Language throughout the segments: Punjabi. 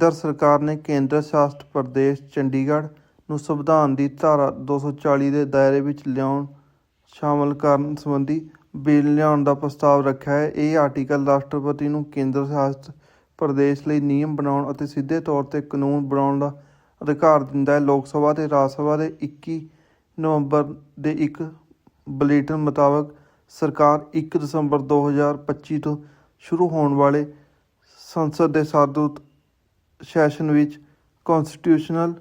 ਕੇਂਦਰ ਸਰਕਾਰ ਨੇ ਕੇਂਦਰ ਸ਼ਾਸਤ ਪ੍ਰਦੇਸ਼ ਚੰਡੀਗੜ੍ਹ ਨੂੰ ਸੰਵਿਧਾਨ ਦੀ ਧਾਰਾ 240 ਦੇ ਦਾਇਰੇ ਵਿੱਚ ਲਿਆਉਣ ਸ਼ਾਮਲ ਕਰਨ ਸੰਬੰਧੀ ਬਿੱਲ ਲਿਆਉਣ ਦਾ ਪ੍ਰਸਤਾਵ ਰੱਖਿਆ ਹੈ। ਇਹ ਆਰਟੀਕਲ ਰਾਸ਼ਟਰਪਤੀ ਨੂੰ ਕੇਂਦਰ ਸ਼ਾਸਤ ਪ੍ਰਦੇਸ਼ ਲਈ ਨਿਯਮ ਬਣਾਉਣ ਅਤੇ ਸਿੱਧੇ ਤੌਰ ਤੇ ਕਾਨੂੰਨ ਬਣਾਉਣ ਦਾ ਅਧਿਕਾਰ ਦਿੰਦਾ ਹੈ। ਲੋਕ ਸਭਾ ਤੇ ਰਾਜ ਸਭਾ ਦੇ 21 ਨਵੰਬਰ ਦੇ ਇੱਕ ਬੁਲੇਟਿਨ ਮੁਤਾਬਕ ਸਰਕਾਰ 1 ਦਸੰਬਰ 2025 ਤੋਂ ਸ਼ੁਰੂ ਹੋਣ ਵਾਲੇ ਸੰਸਦ ਦੇ ਸਾਦੂਤ ਸੈਸ਼ਨ ਵਿੱਚ ਕਨਸਟੀਟਿਊਸ਼ਨਲ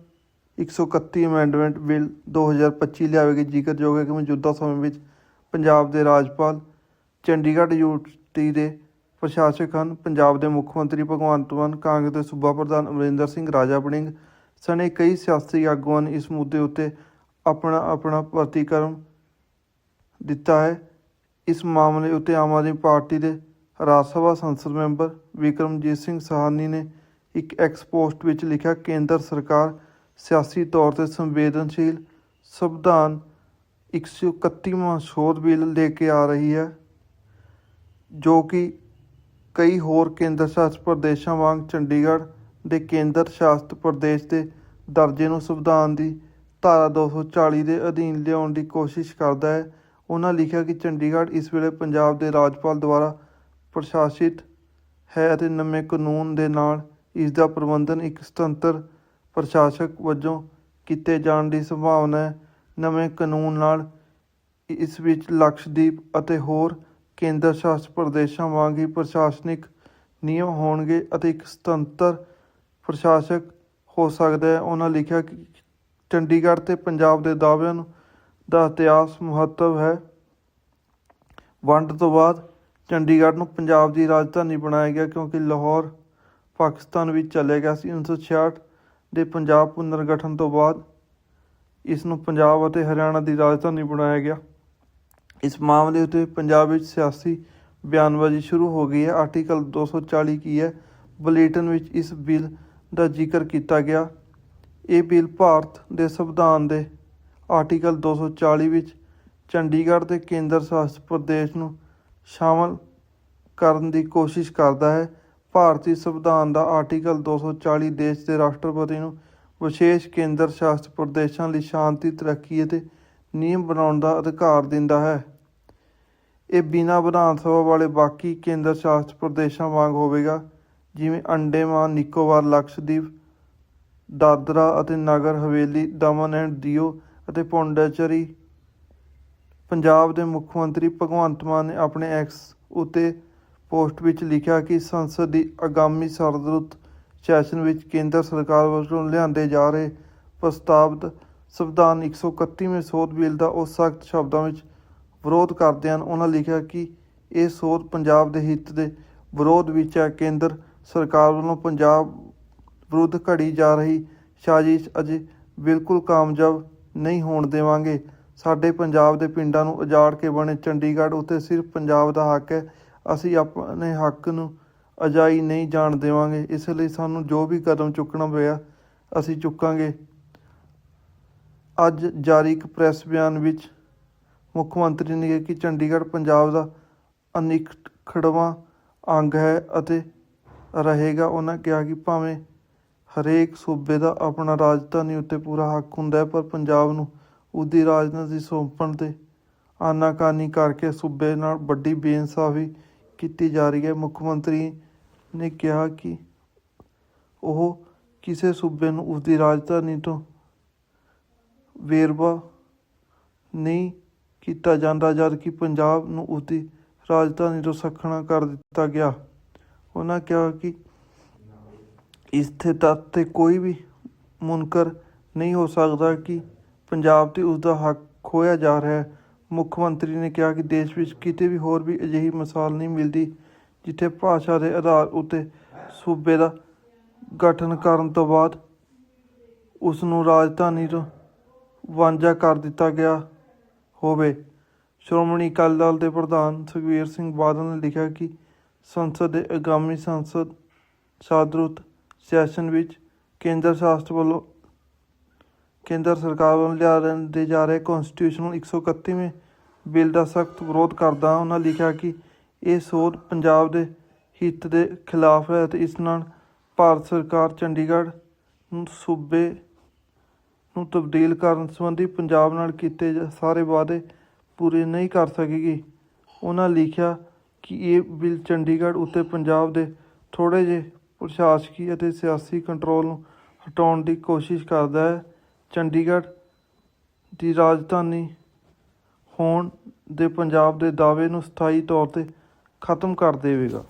131 ਅਮੈਂਡਮੈਂਟ ਬਿੱਲ 2025 ਲਿਆਵੇਗੀ। ਜ਼ਿਕਰਯੋਗ ਹੈ ਕਿ ਮੌਜੂਦਾ ਸਮੇਂ ਵਿੱਚ ਪੰਜਾਬ ਦੇ ਰਾਜਪਾਲ ਚੰਡੀਗੜ੍ਹ ਯੂਨੀਵਰਸਿਟੀ ਦੇ ਪ੍ਰਸ਼ਾਸਕ ਹਨ। ਪੰਜਾਬ ਦੇ ਮੁੱਖ ਮੰਤਰੀ ਭਗਵੰਤ ਮਾਨ, ਕਾਂਗਰਸ ਦੇ ਸੂਬਾ ਪ੍ਰਧਾਨ ਅਮਰਿੰਦਰ ਸਿੰਘ, ਰਾਜਾ ਵੜਿੰਗ ਸਣੇ ਕਈ ਸਿਆਸੀ ਆਗੂਆਂ ਨੇ ਇਸ ਮੁੱਦੇ ਉੱਤੇ ਆਪਣਾ ਆਪਣਾ ਪ੍ਰਤੀਕਰਮ ਦਿੱਤਾ ਹੈ। ਇਸ ਮਾਮਲੇ ਉੱਤੇ ਆਮ ਆਦਮੀ ਪਾਰਟੀ ਦੇ ਰਾਜ ਸਭਾ ਸੰਸਦ ਮੈਂਬਰ ਵਿਕਰਮਜੀਤ ਸਿੰਘ ਸਾਹਨੀ ਨੇ ਇੱਕ ਐਕਸ ਪੋਸਟ ਵਿੱਚ ਲਿਖਿਆ, ਕੇਂਦਰ ਸਰਕਾਰ ਸਿਆਸੀ ਤੌਰ ਤੇ ਸੰਵੇਦਨਸ਼ੀਲ ਸੰਵਿਧਾਨ 131ਵਾਂ ਸੋਧ ਬਿੱਲ ਲੈ ਕੇ ਆ ਰਹੀ ਹੈ, ਜੋ ਕਿ ਕਈ ਹੋਰ ਕੇਂਦਰ ਸ਼ਾਸਤ ਪ੍ਰਦੇਸ਼ਾਂ ਵਾਂਗ ਚੰਡੀਗੜ੍ਹ ਦੇ ਕੇਂਦਰ ਸ਼ਾਸਤ ਪ੍ਰਦੇਸ਼ ਦੇ ਦਰਜੇ ਨੂੰ ਸੰਵਿਧਾਨ ਦੀ ਧਾਰਾ 240 ਦੇ ਅਧੀਨ ਲਿਆਉਣ ਦੀ ਕੋਸ਼ਿਸ਼ ਕਰਦਾ ਹੈ। ਉਹਨਾਂ ਲਿਖਿਆ ਕਿ ਚੰਡੀਗੜ੍ਹ ਇਸ ਵੇਲੇ ਪੰਜਾਬ ਦੇ ਰਾਜਪਾਲ ਦੁਆਰਾ ਪ੍ਰਸ਼ਾਸਿਤ ਹੈ ਅਤੇ ਨਵੇਂ ਕਾਨੂੰਨ ਦੇ ਨਾਲ ਇਸ ਦਾ ਪ੍ਰਬੰਧਨ ਇੱਕ ਸੁਤੰਤਰ ਪ੍ਰਸ਼ਾਸਕ ਵਜੋਂ ਕੀਤੇ ਜਾਣ ਦੀ ਸੰਭਾਵਨਾ ਹੈ। ਨਵੇਂ ਕਾਨੂੰਨ ਨਾਲ ਇਸ ਵਿੱਚ ਲਕਸ਼ਦੀਪ ਅਤੇ ਹੋਰ ਕੇਂਦਰ ਸ਼ਾਸਤ ਪ੍ਰਦੇਸ਼ਾਂ ਵਾਂਗ ਹੀ ਪ੍ਰਸ਼ਾਸਨਿਕ ਨਿਯਮ ਹੋਣਗੇ ਅਤੇ ਇੱਕ ਸੁਤੰਤਰ ਪ੍ਰਸ਼ਾਸਕ ਹੋ ਸਕਦਾ ਹੈ। ਉਹਨਾਂ ਲਿਖਿਆ ਕਿ ਚੰਡੀਗੜ੍ਹ ਤੇ ਪੰਜਾਬ ਦੇ ਦਾਅਵਿਆਂ ਨੂੰ ਦਾ ਇਤਿਹਾਸ ਮਹੱਤਵ ਹੈ। ਵੰਡ ਤੋਂ ਬਾਅਦ ਚੰਡੀਗੜ੍ਹ ਨੂੰ ਪੰਜਾਬ ਦੀ ਰਾਜਧਾਨੀ ਬਣਾਇਆ ਗਿਆ ਕਿਉਂਕਿ ਲਾਹੌਰ ਪਾਕਿਸਤਾਨ ਵਿੱਚ ਚਲੇ ਗਿਆ ਸੀ 1966 ਦੇ ਪੰਜਾਬ ਪੁਨਰਗਠਨ ਤੋਂ ਬਾਅਦ। ਇਸ ਨੂੰ ਪੰਜਾਬ ਅਤੇ ਹਰਿਆਣਾ ਦੀ ਰਾਜਧਾਨੀ ਬਣਾਇਆ ਗਿਆ। ਇਸ ਮਾਮਲੇ ਉੱਤੇ ਪੰਜਾਬ ਵਿੱਚ ਸਿਆਸੀ ਬਿਆਨਬਾਜ਼ੀ ਸ਼ੁਰੂ ਹੋ ਗਈ ਹੈ। ਆਰਟੀਕਲ 240 ਕੀ ਹੈ? ਬੁਲੇਟਿਨ ਵਿੱਚ ਇਸ ਬਿੱਲ ਦਾ ਜ਼ਿਕਰ ਕੀਤਾ ਗਿਆ। ਇਹ ਬਿੱਲ ਭਾਰਤ ਦੇ ਸੰਵਿਧਾਨ ਦੇ ਆਰਟੀਕਲ 240 ਵਿੱਚ ਚੰਡੀਗੜ੍ਹ ਦੇ ਕੇਂਦਰ ਸ਼ਾਸਿਤ ਪ੍ਰਦੇਸ਼ ਨੂੰ ਸ਼ਾਮਲ ਕਰਨ ਦੀ ਕੋਸ਼ਿਸ਼ ਕਰਦਾ ਹੈ। ਭਾਰਤੀ ਸੰਵਿਧਾਨ ਦਾ ਆਰਟੀਕਲ 240 ਦੇਸ਼ ਦੇ ਰਾਸ਼ਟਰਪਤੀ ਨੂੰ ਵਿਸ਼ੇਸ਼ ਕੇਂਦਰ ਸ਼ਾਸਿਤ ਪ੍ਰਦੇਸ਼ਾਂ ਲਈ ਸ਼ਾਂਤੀ, ਤਰੱਕੀ ਅਤੇ ਨਿਯਮ ਬਣਾਉਣ ਦਾ ਅਧਿਕਾਰ ਦਿੰਦਾ ਹੈ। ਇਹ ਬਿਨਾਂ ਵਿਧਾਨ ਸਭਾ ਵਾਲੇ ਬਾਕੀ ਕੇਂਦਰ ਸ਼ਾਸਿਤ ਪ੍ਰਦੇਸ਼ਾਂ ਵਾਂਗ ਹੋਵੇਗਾ, ਜਿਵੇਂ ਅੰਡੇਮਾਨ, ਨਿਕੋਬਾਰ, ਲਕਸ਼ਦੀਪ, ਦਾਦਰਾ ਅਤੇ ਨਗਰ ਹਵੇਲੀ, ਦਮਨ ਐਂਡ ਦਿਓ ਅਤੇ ਪੌਂਡੇਚੇਰੀ। ਪੰਜਾਬ ਦੇ ਮੁੱਖ ਮੰਤਰੀ ਭਗਵੰਤ ਮਾਨ ਨੇ ਆਪਣੇ ਐਕਸ ਉਤੇ ਪੋਸਟ ਵਿੱਚ ਲਿਖਿਆ ਕਿ ਸੰਸਦ ਦੀ ਆਗਾਮੀ ਸਰਦਰੁੱਤ ਸੈਸ਼ਨ ਵਿੱਚ ਕੇਂਦਰ ਸਰਕਾਰ ਵੱਲੋਂ ਲਿਆਂਦੇ ਜਾ ਰਹੇ ਪ੍ਰਸਤਾਵਿਤ ਸੰਵਿਧਾਨ 131ਵੇਂ ਸੋਧ ਬਿੱਲ ਦਾ ਉਹ ਸਖਤ ਸ਼ਬਦਾਂ ਵਿੱਚ ਵਿਰੋਧ ਕਰਦੇ ਹਨ ਉਹਨਾਂ ਲਿਖਿਆ ਕਿ ਇਹ ਸੋਧ ਪੰਜਾਬ ਦੇ ਹਿੱਤ ਦੇ ਵਿਰੋਧ ਵਿੱਚ ਹੈ। ਕੇਂਦਰ ਸਰਕਾਰ ਵੱਲੋਂ ਪੰਜਾਬ ਵਿਰੁੱਧ ਘੜੀ ਜਾ ਰਹੀ ਸਾਜ਼ਿਸ਼ ਅਜੇ ਬਿਲਕੁਲ ਕਾਮਯਾਬ ਨਹੀਂ ਹੋਣ ਦੇਵਾਂਗੇ। ਸਾਡੇ ਪੰਜਾਬ ਦੇ ਪਿੰਡਾਂ ਨੂੰ ਉਜਾੜ ਕੇ ਬਣੇ ਚੰਡੀਗੜ੍ਹ ਉੱਤੇ ਸਿਰਫ ਪੰਜਾਬ ਦਾ ਹੱਕ ਹੈ। ਅਸੀਂ ਆਪਣੇ ਹੱਕ ਨੂੰ ਅਜਾਈ ਨਹੀਂ ਜਾਣ ਦੇਵਾਂਗੇ। ਇਸ ਲਈ ਸਾਨੂੰ ਜੋ ਵੀ ਕਦਮ ਚੁੱਕਣਾ ਪਿਆ, ਅਸੀਂ ਚੁੱਕਾਂਗੇ। ਅੱਜ ਜਾਰੀ ਇੱਕ ਪ੍ਰੈਸ ਬਿਆਨ ਵਿੱਚ ਮੁੱਖ ਮੰਤਰੀ ਨੇ ਕਿਹਾ ਕਿ ਚੰਡੀਗੜ੍ਹ ਪੰਜਾਬ ਦਾ ਅਨਿੱਖੜਵਾਂ ਅੰਗ ਹੈ ਅਤੇ ਰਹੇਗਾ। ਉਹਨਾਂ ਕਿਹਾ ਕਿ ਭਾਵੇਂ ਹਰੇਕ ਸੂਬੇ ਦਾ ਆਪਣਾ ਰਾਜਧਾਨੀ ਉੱਤੇ ਪੂਰਾ ਹੱਕ ਹੁੰਦਾ ਹੈ, ਪਰ ਪੰਜਾਬ ਨੂੰ ਉਹਦੀ ਰਾਜਧਾਨੀ ਸੌਂਪਣ ਤੇ ਆਨਾਕਾਨੀ ਕਰਕੇ ਸੂਬੇ ਨਾਲ ਵੱਡੀ ਬੇਇਨਸਾਫੀ ਕੀਤੀ ਜਾ ਰਹੀ ਹੈ। ਮੁੱਖ ਮੰਤਰੀ ਨੇ ਕਿਹਾ ਕਿ ਉਹ ਕਿਸੇ ਸੂਬੇ ਨੂੰ ਉਸਦੀ ਰਾਜਧਾਨੀ ਤੋਂ ਵੇਰਵਾ ਨਹੀਂ ਕੀਤਾ ਜਾਂਦਾ ਜਦ ਕਿ ਪੰਜਾਬ ਨੂੰ ਉਸਦੀ ਰਾਜਧਾਨੀ ਤੋਂ ਸੱਖਣਾ ਕਰ ਦਿੱਤਾ ਗਿਆ। ਉਹਨਾਂ ਕਿਹਾ ਕਿ ਇਸਥੇ ਤੱਕ ਤੇ ਕੋਈ ਵੀ ਮੁਨਕਰ ਨਹੀਂ ਹੋ ਸਕਦਾ ਕਿ ਪੰਜਾਬ ਤੇ ਉਸ ਦਾ ਹੱਕ ਖੋਇਆ ਜਾ ਰਿਹਾ ਹੈ। ਮੁੱਖ ਮੰਤਰੀ ਨੇ ਕਿਹਾ ਕਿ ਦੇਸ਼ ਵਿੱਚ ਕਿਤੇ ਵੀ ਹੋਰ ਵੀ ਅਜਿਹੀ ਮਿਸਾਲ ਨਹੀਂ ਮਿਲਦੀ ਜਿੱਥੇ ਭਾਸ਼ਾ ਦੇ ਆਧਾਰ ਉੱਤੇ ਸੂਬੇ ਦਾ ਗਠਨ ਕਰਨ ਤੋਂ ਬਾਅਦ ਉਸ ਨੂੰ ਰਾਜਧਾਨੀ ਤੋਂ ਵਾਂਝਾ ਕਰ ਦਿੱਤਾ ਗਿਆ ਹੋਵੇ। ਸ਼੍ਰੋਮਣੀ ਅਕਾਲੀ ਦਲ ਦੇ ਪ੍ਰਧਾਨ ਸੁਖਬੀਰ ਸਿੰਘ ਬਾਦਲ ਨੇ ਲਿਖਿਆ ਕਿ ਸੰਸਦ ਦੇ ਆਗਾਮੀ ਸੰਸਦ ਸਾਦਰੁੱਤ ਸੈਸ਼ਨ ਵਿੱਚ ਕੇਂਦਰ ਸ਼ਾਸਤ ਵੱਲੋਂ ਕੇਂਦਰ ਸਰਕਾਰ ਵੱਲੋਂ ਲਿਆਂਦੇ ਜਾ ਰਹੇ ਕਨਸਟੀਟਿਊਸ਼ਨਲ 131ਵੇਂ ਬਿੱਲ ਦਾ ਸਖਤ ਵਿਰੋਧ ਕਰਦਾ ਹਾਂ। ਉਹਨਾਂ ਲਿਖਿਆ ਕਿ ਇਹ ਸੋਧ ਪੰਜਾਬ ਦੇ ਹਿੱਤ ਦੇ ਖਿਲਾਫ ਹੈ ਅਤੇ ਇਸ ਨਾਲ ਭਾਰਤ ਸਰਕਾਰ ਚੰਡੀਗੜ੍ਹ ਨੂੰ ਸੂਬੇ ਨੂੰ ਤਬਦੀਲ ਕਰਨ ਸੰਬੰਧੀ ਪੰਜਾਬ ਨਾਲ ਕੀਤੇ ਜਾ- ਸਾਰੇ ਵਾਅਦੇ ਪੂਰੇ ਨਹੀਂ ਕਰ ਸਕੇਗੀ ਉਹਨਾਂ ਲਿਖਿਆ ਕਿ ਇਹ ਬਿੱਲ ਚੰਡੀਗੜ੍ਹ ਉੱਤੇ ਪੰਜਾਬ ਦੇ ਥੋੜ੍ਹੇ ਜਿਹੇ ਪ੍ਰਸ਼ਾਸਕੀ ਅਤੇ ਸਿਆਸੀ ਕੰਟਰੋਲ ਨੂੰ ਹਟਾਉਣ ਦੀ ਕੋਸ਼ਿਸ਼ ਕਰਦਾ ਹੈ ਚੰਡੀਗੜ੍ਹ ਦੀ ਰਾਜਧਾਨੀ ਹੋਣ ਦੇ ਪੰਜਾਬ ਦੇ ਦਾਅਵੇ ਨੂੰ ਸਥਾਈ ਤੌਰ ਤੇ ਖਤਮ ਕਰ ਦੇਵੇਗਾ।